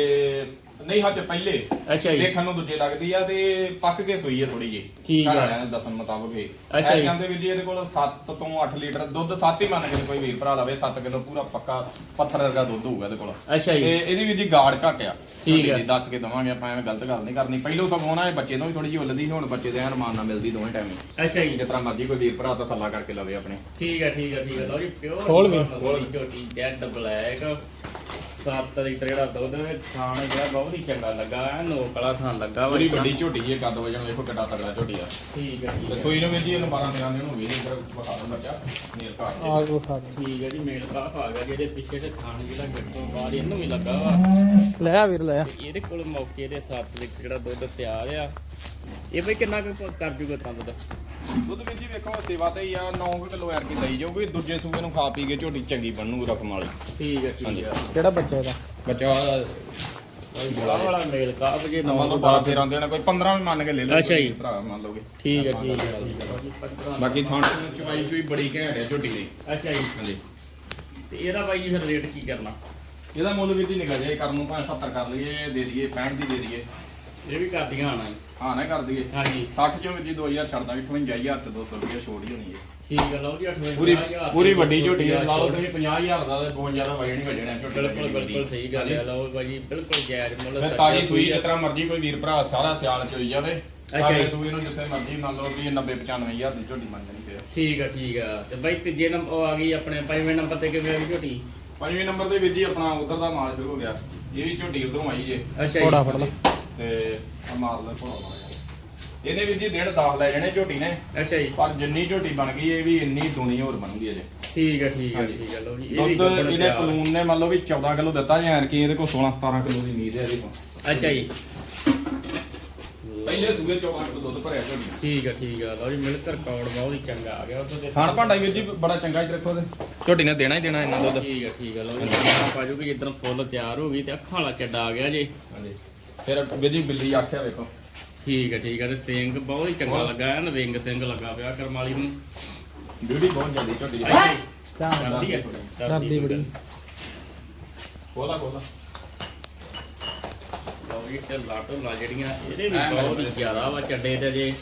ਨਹੀਂ ਹੱਥ ਪਹਿਲੇ। ਅੱਛਾ ਜੀ। ਦੇਖਣ ਨੂੰ ਦੂਜੇ ਲੱਗਦੀ ਆ ਤੇ ਪੱਕ ਕੇ ਸੋਈ ਆ ਥੋੜੀ ਜੀ ਠੀਕ ਆ। ਵਾਲਿਆਂ ਦੇ ਦੱਸਣ ਮੁਤਾਬਕ ਇਹ। ਅੱਛਾ ਜੀ। ਟਾਈਮ ਦੇ ਵਿੱਚ ਇਹਦੇ ਕੋਲ 7 ਤੋਂ 8 ਲੀਟਰ ਦੁੱਧ 7 ਹੀ ਮੰਨ ਕੇ ਕੋਈ ਵੀਰ ਭਰਾ ਲਵੇ 7 ਕਿਲੋ ਪੂਰਾ ਪੱਕਾ ਪੱਥਰ ਵਰਗਾ ਦੁੱਧ ਹੋਊਗਾ ਇਹਦੇ ਕੋਲ। ਅੱਛਾ ਤੇ ਜੀ ਇਹਦੀ ਵੀ ਜੀ ਗਾੜ ਘੱਟ ਆ। ਠੀਕ ਆ। ਦੀ ਦੱਸ ਕੇ ਦਵਾਂਗੇ ਆਪਾਂ ਐਵੇਂ ਗਲਤ ਗੱਲ ਨਹੀਂ ਕਰਨੀ। ਪਹਿਲੋਂ ਸਭ ਹੋਣਾ ਇਹ ਬੱਚੇ ਤੋਂ ਵੀ ਥੋੜੀ ਜਿਹੀ ਉੱਲਦੀ ਹੁਣ ਬੱਚੇ ਦੇ ਐਨ ਰਮਾਨ ਨਾਲ ਮਿਲਦੀ ਦੋਵੇਂ ਟਾਈਮ ਅੱਛਾ ਜੀ। ਜਿਸ ਤਰ੍ਹਾਂ ਮਰਜ਼ੀ ਕੋਈ ਵੀਰ ਭਰਾ ਤਸੱਲਾ ਕਰਕੇ ਲਵੇ ਆਪਣੇ। ਠੀਕ ਆ ਠੀਕ ਆ ਠੀਕ ਆ। ਲਓ ਜੀ ਪਿਓਰ ਖੋਲ ਵੀ। ਝੋਟੀ ਡੈਡ ਬਲੈਕ 7 ਲੀਟਰ ਜਿਹੜਾ ਦੁੱਧ ਵਿੱਚ ਥਾਣ ਜਿਹੜਾ ਬਹੁਤ ਹੀ ਚੰਗਾ ਲੱਗਾ ਐ ਨੋਕ ਵਾਲਾ ਥਾਣ ਲੱਗਾ ਬੜੀ ਵੱਡੀ ਝੋਟੀ ਇਹ ਕੱਦ ਵਜਣ ਵੇਖੋ ਕਿੱਡਾ ਤਗੜਾ ਝੋਟੀ ਆ। ਠੀਕ ਆ ਠੀਕ ਤੇ ਆ ਸੋਈ ਨੂੰ ਵੀ ਜੀ ਇਹਨੂੰ 12 13 ਦਿਨ ਹੋ ਗਏ ਨੇ ਇਧਰ ਵਿਖਾ ਦੋ ਬੱਚਾ ਨੀਲ ਘਾਟ ਆ ਕੋ ਖਾ ਦੇ। ਠੀਕ ਹੈ ਜੀ ਮੇਲ ਕਾਫ ਆ ਗਿਆ ਜਿਹਦੇ ਪਿੱਛੇ ਤੇ ਥਾਣ ਜਿਹੜਾ ਗੱਟੋਂ ਬਾਹਰ ਇਹਨੂੰ ਵੀ ਲੱਗਾ ਵਾ। ਲੈ ਆ ਵੀਰ ਲੈ ਆ। ਤੇ ਇਹਦੇ ਕੋਲ ਮੌਕੇ ਦੇ 7 ਲੀਟਰ ਜਿਹੜਾ ਦੁੱਧ ਤਿਆਰ ਆ। ਇਹ ਬਈ ਕਿੰਨਾ ਕੁ ਕਰ ਜੂਗਾ ਤਾਂ ਦੁੱਧ ਦੁੱਧ ਵੀ ਜੀ ਵੇਖੋ ਸੇਵਾ ਤੇ ਹੀ ਆ 9 ਕਿਲੋ ਐਰ ਕੀ ਲਈ ਜਾਊਗੀ ਦੂਜੇ ਸੂਬੇ ਨੂੰ ਖਾ ਪੀ ਕੇ ਝੋਟੀ ਚੰਗੀ ਬਣੂ ਰਕਮ ਵਾਲੀ। ਠੀਕ ਹੈ ਠੀਕ ਹੈ ਕਿਹੜਾ ਬੱਚਾ ਇਹਦਾ? ਬੱਚਾ ਬੜਾ ਵਾਲਾ ਮੇਲ ਕਾਫ ਜੇ ਮੰਨ 9 ਲਓ ਤੋਂ 10 10 13 ਦੇਣਾ ਕੋਈ 15 ਵੀ ਮੰਨ ਕੇ ਲੈ ਲਓ ਅੱਛਾ ਜੀ। ਭਰਾ ਮੰਨ ਲਓਗੇ ਠੀਕ ਹੈ ਠੀਕ ਹੈ। ਬਾਕੀ ਥਾਂ ਚੁਆਈ ਚੁਈ ਬੜੀ ਘੈਂਟ ਹੈ ਝੋਟੀ ਦੀ। ਅੱਛਾ ਜੀ। ਹਾਂਜੀ। ਤੇ ਇਹਦਾ ਬਾਈ ਜੀ ਫਿਰ ਰੇਟ ਕੀ ਕਰਨਾ? ਇਹਦਾ ਮੁੱਲ ਵੀ ਦੀ ਨਿਕਲ ਜਾਏ ਕਰਨ ਨੂੰ ਭਾਵੇਂ 70 ਕਰ ਲਈਏ ਦੇ ਦਈਏ 65 ਦੀ ਦੇ ਦਈਏ। ਇਹ ਵੀ ਕਰਦੀਆਂ ਆਣਾ ਜੀ। ਹਾਂ ਨਾ ਕਰ ਦਈਏ। ਹਾਂਜੀ। 60 ਚੋਂ ਜੀ 2000 ਛੱਡ ਦਾਂਗੇ 58000 ਤੇ 200 ਰੁਪਏ ਛੋੜ ਹੀ ਹੋਣੀ ਹੈ। ਠੀਕ ਹੈ ਲਓ ਜੀ 58 ਪੂਰੀ ਪੂਰੀ ਵੱਡੀ ਝੋਟੀ ਹੈ ਲਾ ਲਓ ਤੁਸੀਂ 50000 ਦਾ ਤੇ 52 ਦਾ ਵਜਣ ਹੀ ਵਜਣਾ ਝੋਟੀ ਬਿਲਕੁਲ ਬਿਲਕੁਲ ਸਹੀ ਗੱਲ ਹੈ ਲਓ ਬਾਈ ਜੀ ਬਿਲਕੁਲ ਜਾਇਜ਼ ਮੁੱਲ ਤੇ ਤਾਜੀ ਸੂਈ ਆ। ਜਿਸ ਤਰ੍ਹਾਂ ਮਰਜ਼ੀ ਕੋਈ ਵੀਰ ਭਰਾ ਸਾਰਾ ਸਿਆਲ ਚ ਹੋਈ ਜਾਵੇ ਅੱਛਾ। ਸੂਈ ਨੂੰ ਜਿੱਥੇ ਮਰਜ਼ੀ ਮੰਨ ਲਓ ਕਿ 90 95000 ਦੀ ਝੋਟੀ ਮੰਨ ਜਾਣੀ ਪਿਆ ਠੀਕ ਆ ਠੀਕ ਆ। ਤੇ ਬਾਈ ਤੀਜੇ ਨੰਬਰ ਉਹ ਆ ਗਈ ਆਪਣੇ ਪੰਜਵੇਂ ਨੰਬਰ ਤੇ ਕਿਵੇਂ ਆ ਗਈ ਝੋਟੀ? ਪੰਜਵੇਂ ਨੰਬਰ ਦੇ ਵੀਰ ਜੀ ਆਪਣਾ ਉਧਰ ਦਾ ਮਾਲ ਸ਼ੁਰੂ ਹੋ ਗਿਆ ਇਹ ਵੀ ਝੋਟੀ ਉਧਰੋਂ ਆਈ ਜੇ। ਅੱਛਾ ਥੋੜਾ ਫੜ ਲੈ ਤੇ ਆ ਮਾਰ ਲੈ ਲਿਆ। ਇਹਨੇ ਵੀਰ ਜੀ ਡੇਢ 10 ਲੈ ਜਾਣੇ ਝੋਟੀ ਨੇ। ਅੱਛਾ ਜੀ। ਪਰ ਜਿੰਨੀ ਝੋਟੀ ਬਣ ਗਈ ਇਹ ਵੀ ਇੰਨੀ ਦੁਨੀ ਹੋਰ ਬਣੂਗੀ ਅਜੇ। ਠੀਕ ਆ ਠੀਕ ਹਾਂਜੀ। ਠੀਕ ਆ ਲਓ ਜੀ ਇਹ ਵੀ ਦੁੱਧ ਇਹਨੇ। ਪਲੂਨ ਨੇ ਮੰਨ ਲਓ ਵੀ 14 ਕਿਲੋ ਦਿੱਤਾ ਜਾਂ ਕਿ ਇਹਦੇ ਕੋਲ 16 17 ਕਿਲੋ ਦੀ ਉਮੀਦ ਹੈ ਇਹਦੇ ਕੋਲ। ਅੱਛਾ ਜੀ। ਪਹਿਲੇ ਸੂਏ 14 ਕਿਲੋ ਦੁੱਧ ਭਰਿਆ ਝੋਟੀ ਨੇ। ਠੀਕ ਆ ਠੀਕ ਆ ਲਓ ਜੀ ਮਿਲਕ ਰਿਕਾਰਡ ਬਹੁਤ ਹੀ ਚੰਗਾ ਆ ਗਿਆ ਉੱਥੇ ਦੇ ਥਾਣ ਭਾਂਡਾ ਵੀਰ ਜੀ ਬੜਾ ਚੰਗਾ ਇੱਥੇ ਰੱਖੋ ਤੇ। ਝੋਟੀ ਨੇ ਦੇਣਾ ਹੀ ਦੇਣਾ ਇੰਨਾ ਦੁੱਧ। ਠੀਕ ਆ ਠੀਕ ਆ ਲਓ ਜੀ ਖਾਣਾ ਪਾ ਜੂਗੀ ਜਿੱਦਣ ਫੁੱਲ ਤਿਆਰ ਹੋ ਗਈ ਤੇ ਅੱਖਾਂ ਵਾਲਾ ਚੱਡਾ ਆ ਗਿਆ ਜੀ। ਹਾਂਜੀ। ਫਿਰ ਜੀ ਬਿੱਲੀ ਆਖਿਆ ਵੇਖੋ। ਠੀਕ ਆ ਠੀਕ ਆ ਤੇ ਸਿੰਘ ਬਹੁਤ ਹੀ ਚੰਗਾ ਲੱਗਾ ਐਨ ਵਿੰਗ ਸਿੰਘ ਲੱਗਾ ਪਿਆ ਕਰਮਾਲੀ ਨੂੰ। ਡਿਊਟੀ ਬਹੁਤ ਜਲਦੀ। ਕਰਦੀ ਆ ਡਰਦੀ ਬੜੀ। ਖੋਲਾ ਖੋਲਾ ਲਓ ਜੀ ਤੇ ਲਾਟੋ ਲਾ ਜਿਹੜੀਆਂ ਇਹਦੇ ਵੀ ਬਹੁਤ ਹੀ। ਜ਼ਿਆਦਾ ਵਾ ਚੱਡੇ ਤੇ ਜੇ।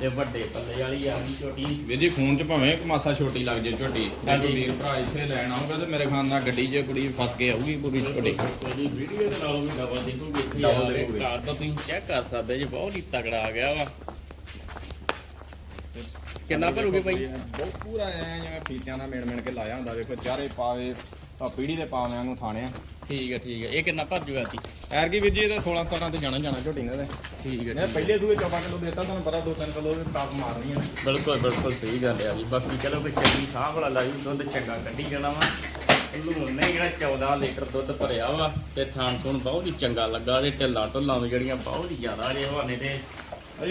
ਤੇ ਵੱਡੇ ਪੱਲੇ ਵਾਲੀ ਆ ਗਈ ਛੋਟੀ। ਵੀਰ ਜੀ ਫੋਨ 'ਚ ਭਾਵੇਂ ਇੱਕ ਮਾਸਾ ਛੋਟੀ ਲੱਗ ਜੇ ਝੋਟੀ ਜੇ ਹਾਂਜੀ। ਕੋਈ ਵੀਰ ਭਰਾ ਇੱਥੇ ਲੈਣ ਆਊਗਾ ਤੇ ਮੇਰੇ ਖਾਨ ਨਾਲ ਗੱਡੀ 'ਚ ਕੁੜੀ ਫਸ ਕੇ ਆਊਗੀ ਪੂਰੀ ਛੋਟੀ। ਕੋਈ ਵੀਡੀਓ ਦੇ ਨਾਲੋਂ ਵੀ ਡਬਲ ਦੇਖੋਗੇ ਇੱਥੇ Double ਆ ਦੇਖੋਗੇ। ਕਾਰ ਦਾ ਤੁਸੀਂ ਚੈੱਕ ਕਰ ਸਕਦੇ ਜੀ ਬਹੁਤ ਹੀ ਤਕੜਾ ਆ ਗਿਆ ਵਾ। ਕਿੰਨਾ ਭਰੋਗੇ ਭਾਈ ਬਹੁਤ ਪੂਰਾ ਐ ਜਿਵੇਂ ਫੀਤਿਆਂ ਨਾਲ ਮੇਣ ਮੇਣ ਕੇ ਲਾਇਆ ਹੁੰਦਾ ਵੇਖੋ ਚਾਰੇ ਪਾਵੇ। ਤਾਂ ਪੀੜੀ ਦੇ ਪਾਵਿਆਂ ਨੂੰ ਥਾਣਿਆ ਠੀਕ ਹੈ ਠੀਕ ਹੈ ਇਹ ਕਿੰਨਾ ਭਰ ਜੂਗਾ ਜੀ? ਐਰ ਕੀ ਵੀਰ ਜੀ ਇਹਦਾ 16 17 ਤੇ ਜਾਣਾ ਜਾਣਾ ਝੋਟੀ ਨੇ ਠੀਕ ਹੈ ਮੈਂ ਪਹਿਲੇ ਸੂਏ 14 ਕਿਲੋ ਦੇਤਾ ਤੁਹਾਨੂੰ ਪਤਾ 2-3 ਕਿਲੋ ਦੇ ਤਾਪ ਮਾਰਨੀਆਂ ਨੇ ਬਿਲਕੁਲ ਬਿਲਕੁਲ ਸਹੀ ਗੱਲ ਹੈ ਜੀ। ਬਾਕੀ ਚਲੋ ਕੋਈ ਚੰਗੀ ਸਾਹ ਵਾਲਾ ਲਾਈ ਦੁੱਧ ਚੰਗਾ ਕੱਢੀ ਜਾਣਾ ਵਾ। ਇਹਨੂੰ ਨਹੀਂ ਜਿਹੜਾ 14 ਲੀਟਰ ਦੁੱਧ ਭਰਿਆ ਵਾ ਤੇ ਥਾਣ ਥੂਣ ਬਹੁਤ ਹੀ ਚੰਗਾ ਲੱਗਾ। ਤੇ ਢਿੱਲਾਂ ਢੁੱਲਾਂ ਵੀ ਜਿਹੜੀਆਂ ਬਹੁਤ ਹੀ ਜ਼ਿਆਦਾ ਜੇ ਹਵਾਨੇ ਤੇ।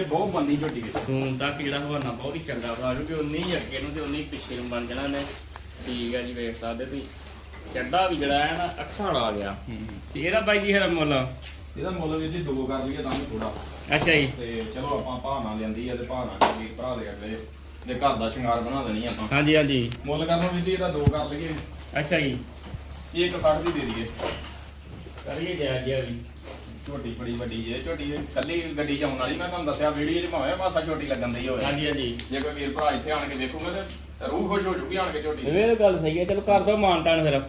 ਬਹੁਤ ਬੰਦੀ ਝੋਟੀ ਵਿੱਚ ਸੂਨ ਤੱਕ ਜਿਹੜਾ ਹਵਾਨਾ ਬਹੁਤ ਹੀ ਚੰਗਾ ਵਾ ਕਿਉਂਕਿ ਉਨੀ ਹੀ ਅੱਗੇ ਨੂੰ ਤੇ ਉਨੀ ਹੀ ਪਿੱਛੇ ਨੂੰ ਬਣ ਜਾਣਾ ਨੇ। ਠੀਕ ਹੈ ਜੀ ਵੇਖ ਸਕਦੇ ਤੁਸੀਂ। ਚੱਡਾ ਵੀ ਜਿਹੜਾ ਹੈ ਨਾ ਅੱਖਾਂ ਵਾਲਾ ਆ ਗਿਆ। ਤੇ ਇਹਦਾ ਬਾਈ ਜੀ ਹਰ ਮੁੱਲ? ਇਹਦਾ ਮੁੱਲ ਵੀਰ ਜੀ ਦੋ ਕਰ ਲਈਏ ਤਾਂ ਵੀ ਥੋੜਾ ਅੱਛਾ ਜੀ। ਤੇ ਚਲੋ ਆਪਾਂ ਨਾਲ ਲੈਂਦੀ ਆ ਤੇ ਨਾਲ ਵੀ ਭਰਾ ਦੇ ਅਗਲੇ। ਜੇ ਘਰ ਦਾ ਸ਼ਿੰਗਾਰ ਬਣਾ ਦੇਣੀ ਆਪਾਂ। ਹਾਂਜੀ ਹਾਂਜੀ। ਮੁੱਲ ਕਰਨਾ ਵੀਰ ਜੀ ਇਹਦਾ ਦੋ ਕਰ ਲਈਏ। ਅੱਛਾ ਜੀ। ਇਹ ਇੱਕ 60 ਦੀ ਦੇ ਦਈਏ। ਕਰੀਏ ਜੈ ਜੀ ਵੀ। ਝੋਟੀ ਬੜੀ ਵੱਡੀ ਜੇ। ਝੋਟੀ ਕੱਲੀ ਗੱਡੀ ਚ ਆਉਣ ਵਾਲੀ ਮੈਂ ਤੁਹਾਨੂੰ ਦੱਸਿਆ ਵੀਡੀਓ ਚ ਭਾਵੇਂ ਮਾਸਾ ਝੋਟੀ ਲੱਗਣ ਦੀ ਹੋਵੇ ਹਾਂਜੀ ਹਾਂਜੀ। ਜੇ ਕੋਈ ਵੀਰ ਭਰਾ ਇੱਥੇ ਆਣ ਕੇ ਦੇਖੂਗਾ ਤੇ ਰੂਹ ਖੁਸ਼ ਹੋ ਜੂਗੀ ਆਣ ਕੇ ਝੋਟੀ ਦੀ। ਇਹ ਗੱਲ ਸਹੀ ਹੈ ਚਲੋ ਕਰ ਦੋ ਮਾਨਤਾਨ ਫਿਰ।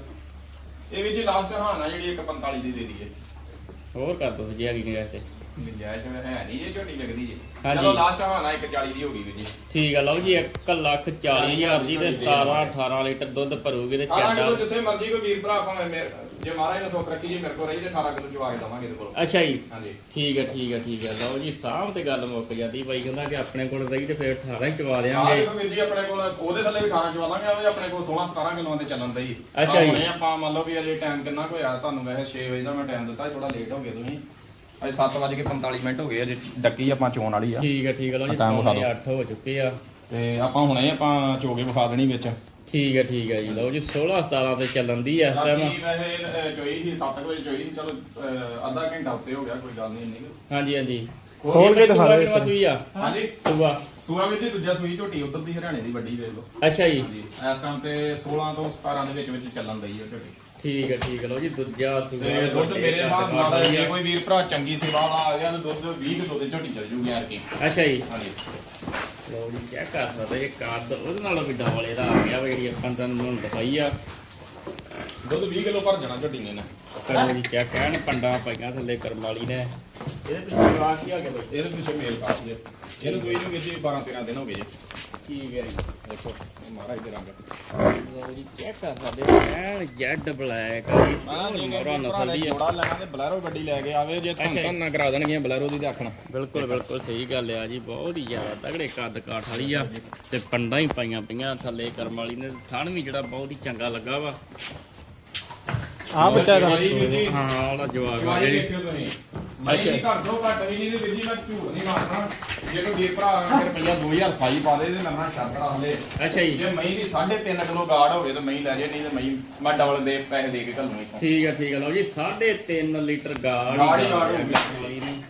ਇਹ ਵੀ ਜੀ ਲਾਸਟ ਹਾਨ ਆ ਜਿਹੜੀ 145 ਦੀ ਦੇ ਦਈਏ। ਹੋਰ ਕਰ ਦੋ ਜੀ ਹੈਗੀ ਨਿਗਾਹ ਤੇ ਗੁੰਜਾਇਸ਼ ਹੈ ਨਹੀਂ ਇਹ ਝੋਟੀ ਲੱਗਦੀ ਜੀ। ਹਾਂਜੀ। ਚਲੋ ਲਾਸਟ ਹਾਨ ਆ 140 ਦੀ ਹੋ ਗਈ ਵੀਰ ਜੀ। ਠੀਕ ਆ ਲਓ ਜੀ 1 ਲੱਖ 40 ਹਜ਼ਾਰ ਦੀ ਤੇ 17 18 ਲੀਟਰ ਦੁੱਧ ਭਰੂਗੀ ਤੇ 18 ਕਿਲੋ ਚੱਡਾ ਜਿੱਥੇ ਮਰਜ਼ੀ ਕੋਈ ਵੀਰ ਭਰਾ ਭਾਵੇਂ ਮੇਰੇ ਜੇ ਮਹਾਰਾਜ ਨੇ ਸੁੱਖ ਰੱਖੀ ਜੀ ਮੇਰੇ ਕੋਲ ਰਹੀ ਤੇ 18 ਕਿਲੋ ਚਵਾ ਕੇ ਦਵਾਂਗੇ ਇਹਦੇ ਕੋਲ। ਅੱਛਾ ਜੀ। ਹਾਂਜੀ। ਠੀਕ ਹੈ ਠੀਕ ਹੈ ਠੀਕ ਹੈ ਲਓ ਜੀ ਸਾਹਮ ਤੇ ਗੱਲ ਮੁੱਕ ਜਾਂਦੀ। ਬਾਈ ਕਹਿੰਦਾ ਕਿ ਆਪਣੇ ਕੋਲ ਰਹੀ ਤੇ ਫਿਰ 18 ਹੀ ਚਵਾ ਦੇਵਾਂਗੇ ਜੀ ਆਪਣੇ ਕੋਲ ਉਹਦੇ ਥੱਲੇ ਵੀ 18 ਚਵਾ ਦਾਂਗੇ ਆਪਣੇ ਕੋਲ 16 17 ਕਿਲੋਆਂ ਦੇ ਚੱਲਣ ਦਾ ਹੀ ਅੱਛਾ ਜੀ। ਹੁਣੇ ਆਪਾਂ ਮੰਨ ਲਓ ਵੀ ਅਜੇ ਟਾਈਮ ਕਿੰਨਾ ਕੁ ਹੋਇਆ ਤੁਹਾਨੂੰ ਵੈਸੇ 6 ਵਜੇ ਦਾ ਮੈਂ ਟਾਈਮ ਦਿੱਤਾ ਥੋੜਾ ਲੇਟ ਹੋ ਗਏ ਤੁਸੀਂ। ਅਜੇ 7:45 ਮਿੰਟ ਹੋ ਗਏ ਅਜੇ ਡੱਕੀ ਆਪਾਂ ਚੋਣ ਵਾਲੀ ਆ। ਠੀਕ ਹੈ ਠੀਕ ਹੈ ਲਓ ਜੀ ਟਾਈਮ ਵਿਖਾ ਪੌਣੇ ਦਿਓ। 8 ਹੋ ਚੁੱਕੇ ਆ। ਤੇ ਆਪਾਂ ਹੁਣੇ ਆਪਾਂ ਚੋਗੇ ਵਿਖਾ ਦੇਣੀ ਵਿੱਚ। ਠੀਕ ਹੈ ਠੀਕ ਹੈ ਜੀ। ਲਓ ਜੀ 16 17 ਤੇ ਚੱਲਣ ਦੀ ਐ ਇਸ ਟਾਈਮ ਵੈਸੇ ਅਹ, ਚੋਈ ਸੀ 7 ਵਜੇ ਚੋਈ ਸੀ। ਚਲੋ ਅਹ, ਅੱਧਾ ਘੰਟਾ ਉੱਤੇ ਹੋ ਗਿਆ ਕੋਈ ਗੱਲ ਨਹੀਂ ਇੰਨੀ ਕੁ। ਹਾਂਜੀ ਹਾਂਜੀ। ਖੋਲ ਕੇ ਦਿਖਾ ਦਿਓ ਇੱਕ। ਸੂਈ ਆ? ਹਾਂਜੀ। ਸੁਬਾ ਸੂਆ ਵੀ ਜੀ ਦੂਜਾ ਸੂਈ ਝੋਟੀ ਉਧਰ ਦੀ ਹਰਿਆਣੇ ਦੀ ਵੱਡੀ ਵੇਖ ਲਓ। ਅੱਛਾ ਜੀ। ਹਾਂਜੀ। ਇਸ ਟਾਈਮ ਤੇ 16 ਤੋਂ 17 ਦੇ ਵਿੱਚ ਵਿੱਚ ਚੱਲਣ ਦਈ ਹੈ ਝੋਟੀ। ਠੀਕ ਹੈ ਠੀਕ ਹੈ ਲਓ ਜੀ ਦੂਜਾ ਸੂਆ ਤੇ ਦੁੱਧ ਮੇਰੇ ਹਿਸਾਬ ਨਾਲ ਜੇ ਕੋਈ ਵੀਰ ਭਰਾ ਚੰਗੀ ਸੇਵਾ ਦਾ ਆ ਗਿਆ ਤਾਂ ਦੁੱਧ 20 ਕਿਲੋ ਦੀ ਝੋਟੀ ਚੱਲ ਜੂਗੀ ਯਾਰ ਕੀ ਅੱਛਾ ਜੀ। ਹਾਂਜੀ। ਲਓ ਜੀ ਚੈੱਕ ਕਰ ਸਕਦੇ ਇਹ ਕੱਦ ਉਹਦੇ ਨਾਲੋਂ ਵੀ ਡਬਲ ਇਹਦਾ ਆ ਗਿਆ ਵਾ ਜਿਹੜੀ ਆਪਾਂ ਤੁਹਾਨੂੰ ਹੁਣ ਦਿਖਾਈ ਆ। ਦੁੱਧ 20 ਕਿਲੋ ਭਰ ਜਾਣਾ ਝੋਟੀ ਨੇ ਨਾ ਕਰੋ ਜੀ ਚੈੱਕ ਐਨ ਪੰਡਾ ਪਾਈਆਂ ਥੱਲੇ ਕਰਮ ਵਾਲੀ ਨੇ। ਇਹਦੇ ਪਿੱਛੇ ਆ ਕੀ ਆ ਗਿਆ ਬਾਈ? ਇਹਦੇ ਪਿੱਛੇ ਮੇਲ ਕਾਸ ਜੇ। ਇਹਨੂੰ ਸੂਈ ਨੂੰ ਵਿੱਚ 12 13 ਦਿਨ ਹੋ ਗਏ ਜੀ। ਠੀਕ ਹੈ ਜੀ। ਦੇਖੋ ਇਹ ਮਹਾਰਾਜ ਦੇ ਰੰਗ ਲਓ ਜੀ ਚੈੱਕ ਕਰ ਸਕਦੇ ਐਨ ਜੈਡ ਬਲੈਕ ਆ। ਜੀ ਮੋਰਾ ਨਸਲ ਦੀ ਆ। ਜੋੜਾ ਲੈਣਾ ਤੇ ਬਲੈਰੋ ਗੱਡੀ ਲੈ ਕੇ ਆਵੇ ਜੇ ਅੱਛਾ ਜੀ। ਧੰਨ ਧੰਨ ਕਰਾ ਦੇਣਗੀਆਂ ਬਲੈਰੋ ਦੀ ਤੇ ਆਖਣਾ। ਬਿਲਕੁਲ ਬਿਲਕੁਲ ਸਹੀ ਗੱਲ ਆ ਜੀ ਬਹੁਤ ਹੀ ਜ਼ਿਆਦਾ ਤਗੜੇ ਕੱਦ ਕਾਠ ਵਾਲੀ ਆ। ਤੇ ਪੰਡਾਂ ਹੀ ਪਾਈਆਂ ਪਈਆਂ ਥੱਲੇ ਕਰਮ ਵਾਲੀ ਨੇ ਥਣ ਵੀ ਜਿਹੜਾ ਬਹੁਤ ਹੀ ਚੰਗਾ ਲੱਗਾ ਵਾ। ਆ ਬੱਚਾ ਦਾ ਜੀ, ਹਾਂ ਉਹਦਾ ਜਵਾਬ ਆ ਤੁਸੀਂ। ਮੈਂ ਅੱਛਾ। ਤੋਂ ਘੱਟ ਵੀ ਨਹੀਂ ਤੇ ਵੀਰ ਜੀ ਮੈਂ ਝੂਠ ਨਹੀਂ ਮਾਰਨਾ। ਜੇ ਕੋਈ ਵੀਰ ਭਰਾ ਆ ਕੇ ਰੁਪਈਆ 2000 ਸਾਈ ਪਾ ਦੇ ਤੇ ਨਰਨਾ ਸ਼ਰਤ ਰੱਖ ਲੈ ਅੱਛਾ ਜੀ। ਜੇ ਮਈ ਦੀ 3.5 ਕਿਲੋ ਗਾੜ ਹੋਵੇ ਤਾਂ ਮਈ ਲੈ ਜੇ ਨਹੀਂ ਤੇ ਮਈ ਮੈਂ ਡਬਲ ਦੇ ਪੈਸੇ ਦੇ ਕੇ ਘੱਲੂ ਇੱਥੋਂ। ਠੀਕ ਹੈ ਠੀਕ ਹੈ ਲਓ ਜੀ 3.5 ਲੀਟਰ ਗਾੜ ਗਾੜ ਹੀ ਹੀ ਗਾੜ ਗਾੜ ਹੋਊਗੀ। ਵਾਲੀ ਨੂੰ।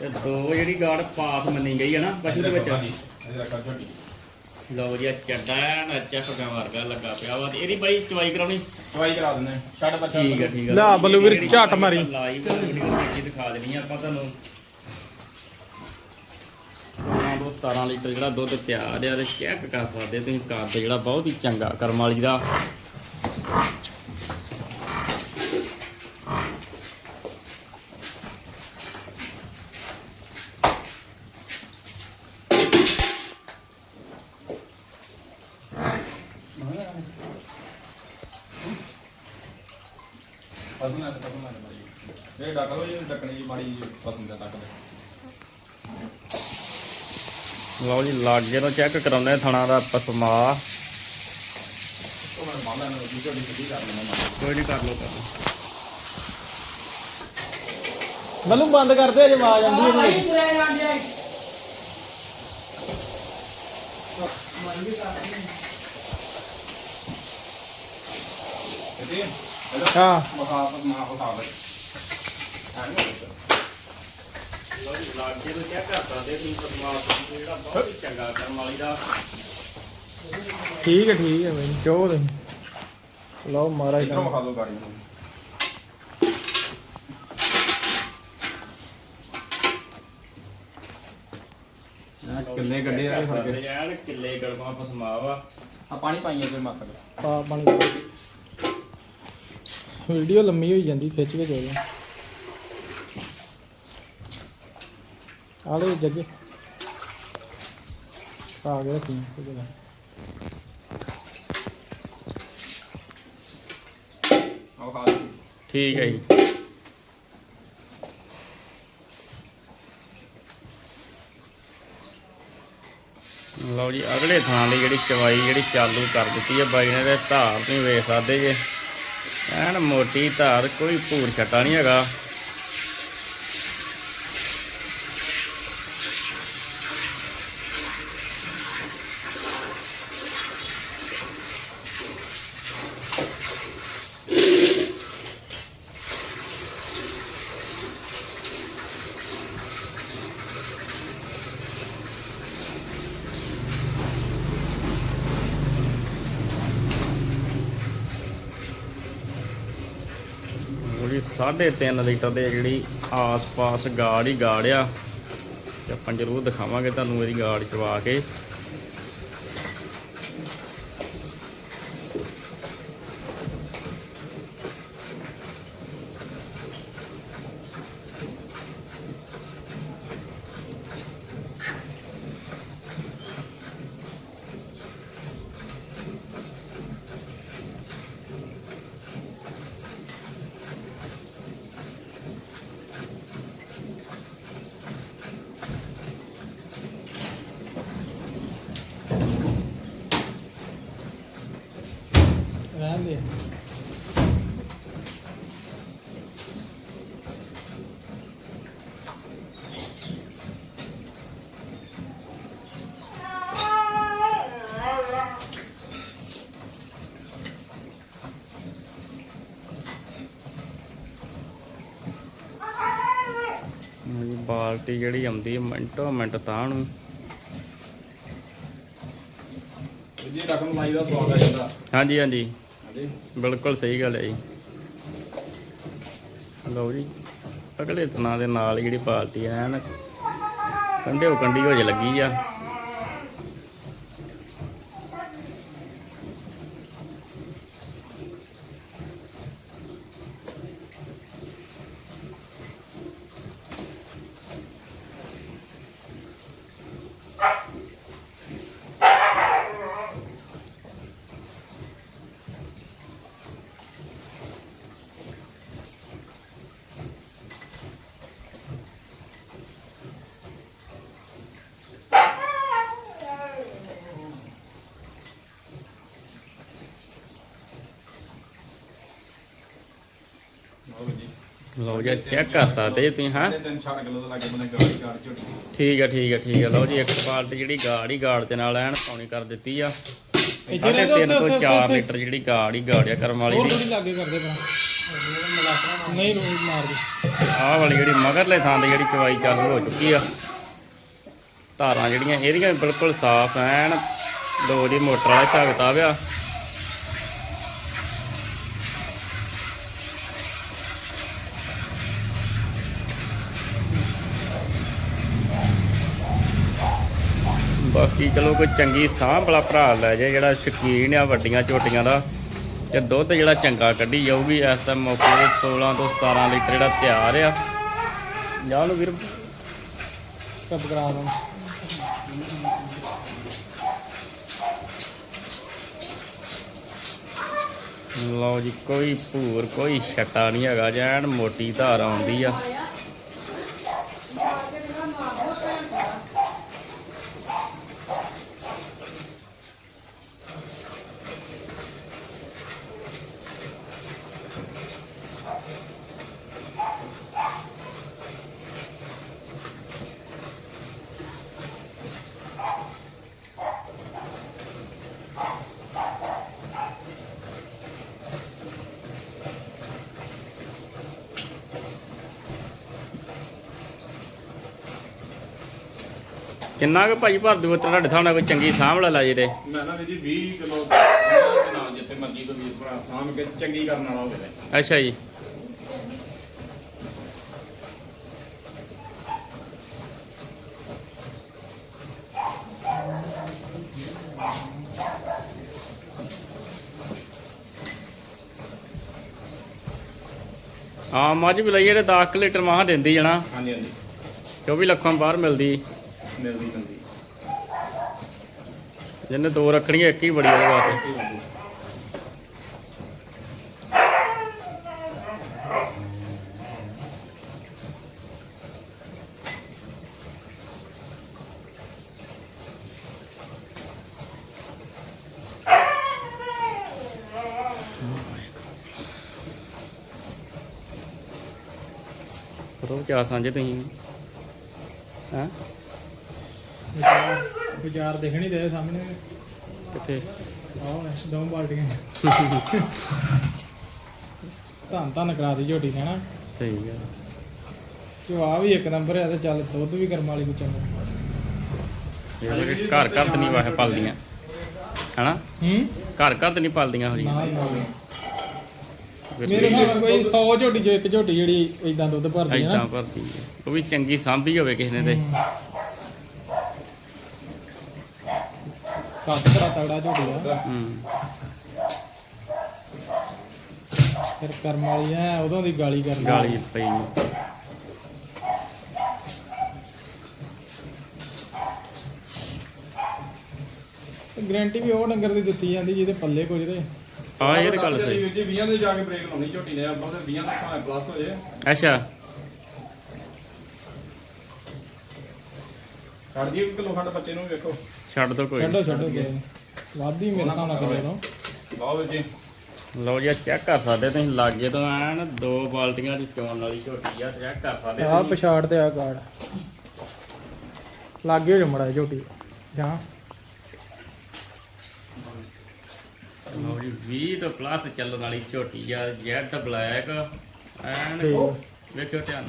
ਤੇ ਦੋ ਜਿਹੜੀ ਗਾੜ ਪਾਸ ਮੰਨੀ ਗਈ ਹੈ ਨਾ ਪਸ਼ੂ ਦੇ ਵਿੱਚ। ਇਹਦੇ ਰੱਖਾ ਝੋਟੀ। ਲਓ ਜੀ ਆ ਚੱਡਾ ਐਨ ਚੱਫਗਾ ਵਰਗਾ ਲੱਗਾ ਪਿਆ ਵਾ ਤੇ ਇਹਦੀ ਬਾਈ ਚਵਾਈ ਕਰਾਉਣੀ? ਦਵਾਈ ਕਰਾ ਦਿੰਦੇ ਛੱਡ ਬੱਚਾ ਠੀਕ ਹੈ ਠੀਕ ਹੈ ਲਿਆ ਬਲੂਵੀਰ ਜਿਹੜੀ ਝੱਟ ਮਾਰੀ। ਲਾਈਵ ਵੀਡੀਓ ਵਿੱਚ ਦਿਖਾ ਦੇਣੀ ਆ ਆਪਾਂ ਤੁਹਾਨੂੰ। 16 ਤੋਂ 17 ਲੀਟਰ ਜਿਹੜਾ ਦੁੱਧ ਤਿਆਰ ਆ ਤੇ ਚੈੱਕ ਕਰ ਸਕਦੇ ਤੁਸੀਂ ਕੱਦ ਜਿਹੜਾ ਬਹੁਤ ਹੀ ਚੰਗਾ ਕਰਮ ਵਾਲੀ ਦਾ। ਇਹ ਡੱਕ ਜੀ ਡੱਕਣੀ ਜੀ ਮਾੜੀ ਡੱਕ ਲਓ। ਜੀ ਲਾਗੇ ਤੋਂ ਚੈੱਕ ਕਰਾਉਂਦੇ ਥਣਾ ਦਾ ਪਸਮਾ। ਨੂੰ ਕੋਈ ਨਹੀਂ ਕਰ ਲੋ ਕਰ ਲਓ। ਮੈਨੂੰ ਬੰਦ ਕਰਦੇ ਅਜੇ ਆਵਾਜ਼ ਆਉਂਦੀ ਹੈ ਇਹਦੀ ਇਹਦੇ ਹਾਂ। ਮਖਾਫਤ ਨਾ ਹਟਾ ਦੇ ਹਾਂ ਲਓ ਜੀ ਲਾਗੇ ਤੋਂ ਚੈੱਕ ਕਰ ਸਕਦੇ ਤੁਸੀਂ ਪਸਮਾ ਜਿਹੜਾ ਬਹੁਤ ਹੀ ਚੰਗਾ ਕਰਮ ਵਾਲੀ ਦਾ ਠੀਕ ਹੈ ਠੀਕ ਹੈ ਬਈ ਜੋ ਤੁਸੀਂ। ਲਓ ਮਹਾਰਾਜ ਇਧਰੋਂ ਮਖਾ ਦੋ। ਗਾੜੀ ਨੂੰ ਕਿੱਲੇ ਗੱਡੇ ਆ ਐਨ ਕਿੱਲੇ ਗੜਮਾ ਪਸਮਾ ਵਾ ਆ ਪਾਣੀ ਪਾਈਏ ਕੋਈ ਮਾਸਕ ਪਾ ਪਾਣੀ ਵੀਡੀਓ ਲੰਮੀ ਹੋਈ ਜਾਂਦੀ, ਖਿੱਚ ਕੇ ਚੋਰੀ ਆ ਜੱਗੇ। ਆ ਗਿਆ ਠੀਕ ਹੈ ਠੀਕ ਹੈ ਜੀ। ਲਓ ਜੀ, ਅਗਲੇ ਥਾਂ ਲਈ ਜਿਹੜੀ ਚਵਾਈ ਜਿਹੜੀ ਚਾਲੂ ਕਰ ਦਿੱਤੀ ਹੈ, ਬਾਈ ਨੇ ਤੇ ਧਾਰ ਤੁਸੀਂ ਵੇਖ ਸਕਦੇ ਜੇ। ਐਨ ਮੋਟੀ ਧਾਰ ਕੋਈ ਭੂਰ ਛਟਾ ਨਹੀਂ ਹੈਗਾ ਉਹਦੀ 3.5 ਲੀਟਰ ਦੇ ਜਿਹੜੀ ਆਸ-ਪਾਸ ਗਾੜ ਹੀ ਗਾੜ ਆ। ਤੇ ਆਪਾਂ ਜ਼ਰੂਰ ਦਿਖਾਵਾਂਗੇ ਤੁਹਾਨੂੰ ਇਹਦੀ ਗਾੜ ਚਵਾ ਕੇ ਰਹਿਣ ਦੇ ਬਾਲਟੀ ਜਿਹੜੀ ਆਉਂਦੀ ਹੈ ਮਿੰਟੋ ਮਿੰਟ ਤਾਂ ਨੂੰ। ਜੀ ਰਕਮ ਲਾਈ ਦਾ ਸਵਾਦ ਆ ਜਾਂਦਾ ਹਾਂਜੀ ਹਾਂਜੀ। ਬਿਲਕੁਲ ਸਹੀ ਗੱਲ ਹੈ ਜੀ। ਲਓ ਜੀ ਅਗਲੇ ਤਨਾ ਦੇ ਨਾਲ ਜਿਹੜੀ ਪਾਰਟੀ ਐ ਨਾ ਕੰਡੇ ਉਹ ਕੰਡੀ ਹੋ ਜੇ ਲੱਗੀ ਆ। ਲਓ ਜੀ ਚੈੱਕ ਕਰ ਸਕਦੇ ਤੁਸੀਂ ਹਾਂ। ਸਾਢੇ ਤਿੰਨ ਚਾਰ ਕਿਲੋ ਦਾ ਲੱਗੇ ਬਨੇ ਗਾੜੀ ਗਾੜ ਝੋਟੀ ਠੀਕ ਹੈ ਠੀਕ ਹੈ ਠੀਕ ਹੈ ਲਓ ਜੀ ਇੱਕ ਪਾਲਟੀ ਜਿਹੜੀ ਗਾੜ ਹੀ ਗਾੜ ਦੇ ਨਾਲ ਐਨ ਪਾਉਣੀ ਕਰ ਦਿੱਤੀ ਆ। ਸਾਢੇ ਰਹਿ ਜਾ ਤਿੰਨ ਉੱਥੇ ਤੋਂ ਉੱਥੇ 4 ਉੱਥੇ। ਲੀਟਰ ਜਿਹੜੀ ਗਾੜ ਹੀ ਗਾੜਿਆ ਕਰਮ ਵਾਲੀ ਹੋਰ ਦੀ। ਥੋੜੀ ਲਾਗੇ ਕਰਦੇ ਭਰਾ। ਨਹੀਂ ਰੋਜ਼ ਮਾਰ ਦੇ। ਆਹ ਵਾਲੀ ਜਿਹੜੀ ਮਗਰਲੇ ਥਾਂ ਦੀ ਜਿਹੜੀ ਚਵਾਈ ਚਾਲੂ ਹੋ ਚੁੱਕੀ ਆ। ਧਾਰਾਂ ਜਿਹੜੀਆਂ ਇਹਦੀਆਂ ਬਿਲਕੁਲ ਸਾਫ਼ ਐਨ। ਦੋ ਦੀ ਮੋਟਰ ਵਾਲਾ ਹਿਸਾਬ ਕਿਤਾਬ ਬਾਕੀ ਚਲੋ ਕੋਈ ਚੰਗੀ ਸਾਂਭ ਵਾਲਾ ਭਰਾ ਲੈ ਜਾਏ ਜਿਹੜਾ ਸ਼ਕੀਨ ਆ ਵੱਡੀਆਂ ਝੋਟੀਆਂ ਦਾ ਤੇ ਦੁੱਧ ਜਿਹੜਾ ਚੰਗਾ ਕੱਢੀ ਜਾਊਗੀ ਇਸ ਟਾਈਮ ਮੌਕੇ ਤੇ 16 ਤੋਂ 17 ਲੀਟਰ ਜਿਹੜਾ ਤਿਆਰ ਆ। ਜਾ ਲਓ ਵੀਰ। ਕੱਪ ਕਰਾ ਲਓ ਜੀ ਕੋਈ ਭੂਰ ਕੋਈ ਛੱਟਾ ਨਹੀਂ ਹੈਗਾ ਜੈਨ ਮੋਟੀ ਧਾਰ ਆਉਂਦੀ ਆ। ਕਿੰਨਾ ਕੁ ਭਾਈ ਭਰ ਦੂ ਤੁਹਾਡੇ ਨਾਲ ਕੋਈ ਚੰਗੀ ਸਾਂਭ ਲਾ ਜੇ ਤੇ। ਮੈਂ ਨਾ ਜੀ 20 ਕਿਲੋ ਦੇ ਨਾਲ ਜਿੱਥੇ ਮਰਜ਼ੀ ਤੋਂ ਵੀਰ ਭਰਾ ਸਾਂਭ ਕੇ ਚੰਗੀ ਕਰਨ ਵਾਲਾ ਹੋਵੇ ਤੇ। ਅੱਛਾ ਜੀ। ਹਾਂ ਮੱਝ ਵੀ ਲਈਏ ਤੇ 10 ਲੀਟਰ ਮਾਹ ਦਿੰਦੀ ਜਣਾ। ਹਾਂਜੀ ਹਾਂਜੀ। 24 ਲੱਖਾਂ ਬਾਹਰ ਮਿਲਦੀ। ਜਿੰਨੇ ਦੋ ਰੱਖਣੀਆਂ ਇੱਕ ਹੀ ਬੜੀ ਉਹਦੇ ਵਾਸਤੇ ਕਰੋ ਸਾਂਝੇ ਤੁਸੀਂ। ਹਾਂ? ਵਿਚਾਰ ਦੇਖਣੀ ਦੇ ਸਾਹਮਣੇ। ਕਿੱਥੇ? ਆਹ ਦੋ ਬਾਲਟੀਆਂ। ਧੰਨ ਧੰਨ ਕਰਾ ਦੀ ਝੋਟੀ ਨੇ ਨਾ ਸਹੀ ਗੱਲ। ਚਵਾ ਵੀ ਇੱਕ ਨੰਬਰ ਆ ਤੇ ਚੱਲ ਦੁੱਧ ਵੀ ਕਰਮ ਵਾਲੀ ਇਹ ਕਿ ਘਰ ਘਰ ਤੇ ਨਹੀਂ ਵਾਹ ਪਲਦੀਆਂ ਹਨਾ? ਹੂੰ? ਘਰ ਘਰ ਤੇ ਨਹੀਂ ਪਲਦੀਆਂ ਹੋ ਜੀ ਨਾ। ਨਾ ਮੇਰੇ ਨਾਲ ਕੋਈ 100 ਝੋਟੀ ਜੋ ਇੱਕ ਝੋਟੀ ਜਿਹੜੀ ਇਦਾਂ ਦੁੱਧ ਭਰਦੀ ਹੈ ਨਾ। ਭਰਦੀ ਹੈ। ਉਹ ਵੀ ਚੰਗੀ ਸਾਂਭੀ ਹੋਵੇ ਕਿਸੇ ਨੇ ਤੇ। ਕੱਦ ਬੜਾ ਤਗੜਾ ਝੋਟੀ ਆ ਹੂੰ। ਫਿਰ ਕਰਮ ਵਾਲੀ ਐ ਉਦੋਂ ਦੀ ਗਾਲੀ ਕਰਦੀ ਗਾਲੀ ਪਈ ਗਾਰੰਟੀ ਵੀ ਉਹ ਡੰਗਰ ਦੀ ਦਿੱਤੀ ਜਾਂਦੀ ਜਿਹਦੇ ਪੱਲੇ ਕੁਝ ਤੇ ਆ ਇਹ ਤਾਂ ਗੱਲ ਸਹੀ। ਵੀਰ ਜੀ 20 ਦੇ ਜਾ ਕੇ ਬ੍ਰੇਕ ਲਾਉਣੀ ਝੋਟੀ ਨੇ ਬਹੁਤ 20 ਤੱਕ ਭਾਵੇਂ ਪਲੱਸ ਹੋ ਜੇ। ਅੱਛਾ। ਛੱਡ ਜੀ ਕਿਲੋ ਖੰਡ ਬੱਚੇ ਨੂੰ ਵੇਖੋ। ਛੱਡ ਦੋ ਕੋਈ। ਛੱਡੋ ਛੱਡੋ ਕੋਈ ਵਾਦੀ ਮੇਰੇ ਹਿਸਾਬ ਨਾਲ ਕਿਲੋ ਤੋਂ ਲਓ ਵੀਰ ਜੀ। ਲਓ ਜੀ ਚੈੱਕ ਕਰ ਸਕਦੇ ਤੁਸੀਂ ਲਾਗੇ ਤੋਂ ਐਨ ਦੋ ਬਾਲਟੀਆਂ ਦੀ ਚੋਣ ਵਾਲੀ ਝੋਟੀ ਆ ਚੈੱਕ ਕਰ ਸਕਦੇ ਆ ਤੁਸੀਂ। ਪਛਾੜ ਤੇ ਆ ਕਾਰਡ। ਲਾਗੇ ਜਮੜਾ ਝੋਟੀ। ਜਾਂ। ਲਓ ਜੀ 20 ਤੋਂ ਪਲੱਸ ਚੱਲਣ ਵਾਲੀ ਝੋਟੀ ਆ ਜੈਡ ਬਲੈਕ ਐਨ ਠੀਕ। ਵੇਖਿਓ ਧਿਆਨ।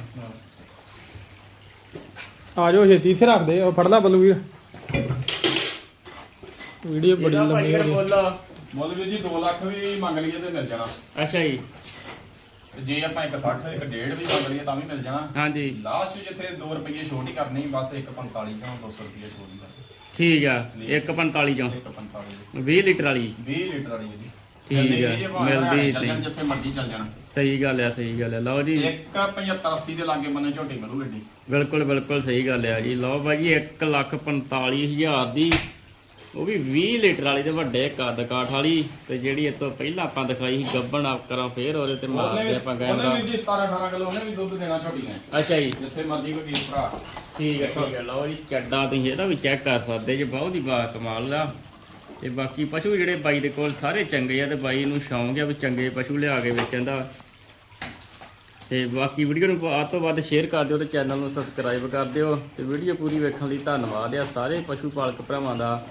ਆ ਜਾਓ ਛੇਤੀ ਇੱਥੇ ਰੱਖ ਦੇ ਉਹ ਫੜ ਲੈ ਬੱਲੂ ਵੀਰ। ਵੀਡੀਓ ਬੜੀ ਇਹਦਾ ਲੰਮੀ ਹੋ ਫਿਰ ਗਈ ਬੋਲੋ ਮੁੱਲ ਵੀਰ ਜੀ 2 ਲੱਖ ਵੀ ਮੰਗ ਲਈਏ ਤੇ ਮਿਲ ਜਾਣਾ। ਅੱਛਾ ਜੀ। ਤੇ ਜੇ ਆਪਾਂ ਇੱਕ 60 ਇੱਕ ਡੇਢ ਵੀ ਮੰਗ ਲਈਏ ਤਾਂ ਵੀ ਮਿਲ ਜਾਣਾ। ਹਾਂਜੀ। ਲਾਸਟ ਜਿੱਥੇ 2 ਰੁਪਏ ਛੋਟ ਹੀ ਕਰਨੀ ਬਸ 145 ਜਾਂ 200 ਰੁਪਏ ਛੋਟ ਹੀ ਕਰਨੀ। ਠੀਕ ਆ 145 ਚੋਂ। 145 20 ਲੀਟਰ ਵਾਲੀ। 20 ਲੀਟਰ ਵਾਲੀ ਜੀ। ਠੀਕ ਆ, ਮਿਲਦੀ ਨਹੀਂ। ਜਿੱਥੇ ਮਰਜ਼ੀ ਚੱਲ ਜਾਣਾ। ਸਹੀ ਗੱਲ ਆ ਸਹੀ ਗੱਲ ਆ। ਲਓ ਜੀ। ਇੱਕ 75 80 ਦੇ ਲਾਗੇ ਬੰਨੇ ਝੋਟੀ ਮਿਲੂ ਗੱਡੀ। ਬਿਲਕੁਲ ਬਿਲਕੁਲ ਸਹੀ ਗੱਲ ਆ ਜੀ। ਲਓ ਭਾਜੀ 1 ਲੱਖ 45000 ਦੀ ਉਹ ਵੀ 20 ਲੀਟਰ ਵਾਲੀ ਤੇ ਵੱਡੇ ਕੱਦ ਕਾਠ ਵਾਲੀ ਤੇ ਜਿਹੜੀ ਇਹ ਤੋਂ ਪਹਿਲਾਂ ਆਪਾਂ ਦਿਖਾਈ ਸੀ ਗੱਬਣ ਆਪ ਕਰਾਂ ਫੇਰ ਉਹਦੇ ਤੇ ਮਾਰਦੇ ਆਪਾਂ ਉਹਨੇ ਕੈਮਰਾ ਵੀ ਜੀ 17 18 ਕਿਲੋ ਉਹਨੇ ਵੀ ਦੁੱਧ ਦੇਣਾ ਨੇ ਅੱਛਾ ਜੀ। ਜਿੱਥੇ ਮਰਜ਼ੀ ਕੋਈ ਵੀਰ ਭਰਾ। ਠੀਕ ਹੈ ਠੀਕ ਹੈ ਲਓ ਜੀ ਚੱਡਾ ਤੁਸੀਂ ਇਹਦਾ ਵੀ ਚੈੱਕ ਕਰ ਸਕਦੇ ਜੇ ਬਹੁਤ ਹੀ ਬਾ ਕਮਾਲ ਦਾ ਤੇ ਬਾਕੀ ਪਸ਼ੂ ਜਿਹੜੇ ਬਾਈ ਦੇ ਕੋਲ ਸਾਰੇ ਚੰਗੇ ਆ ਤੇ ਬਾਈ ਨੂੰ ਸ਼ੌਂਕ ਆ ਵੀ ਚੰਗੇ ਪਸ਼ੂ ਲਿਆ ਕੇ ਵੇਚਣ ਦਾ। ਤੇ ਬਾਕੀ ਵੀਡੀਓ ਨੂੰ ਵੱਧ ਤੋਂ ਵੱਧ ਸ਼ੇਅਰ ਕਰ ਦਿਓ ਤੇ ਚੈਨਲ ਨੂੰ ਸਬਸਕ੍ਰਾਈਬ ਕਰ ਦਿਓ। ਤੇ ਵੀਡੀਓ ਪੂਰੀ ਵੇਖਣ ਲਈ ਧੰਨਵਾਦ ਆ ਸਾਰੇ ਪਸ਼ੂ ਪਾਲਕ ਭਰਾਵਾਂ ਦਾ।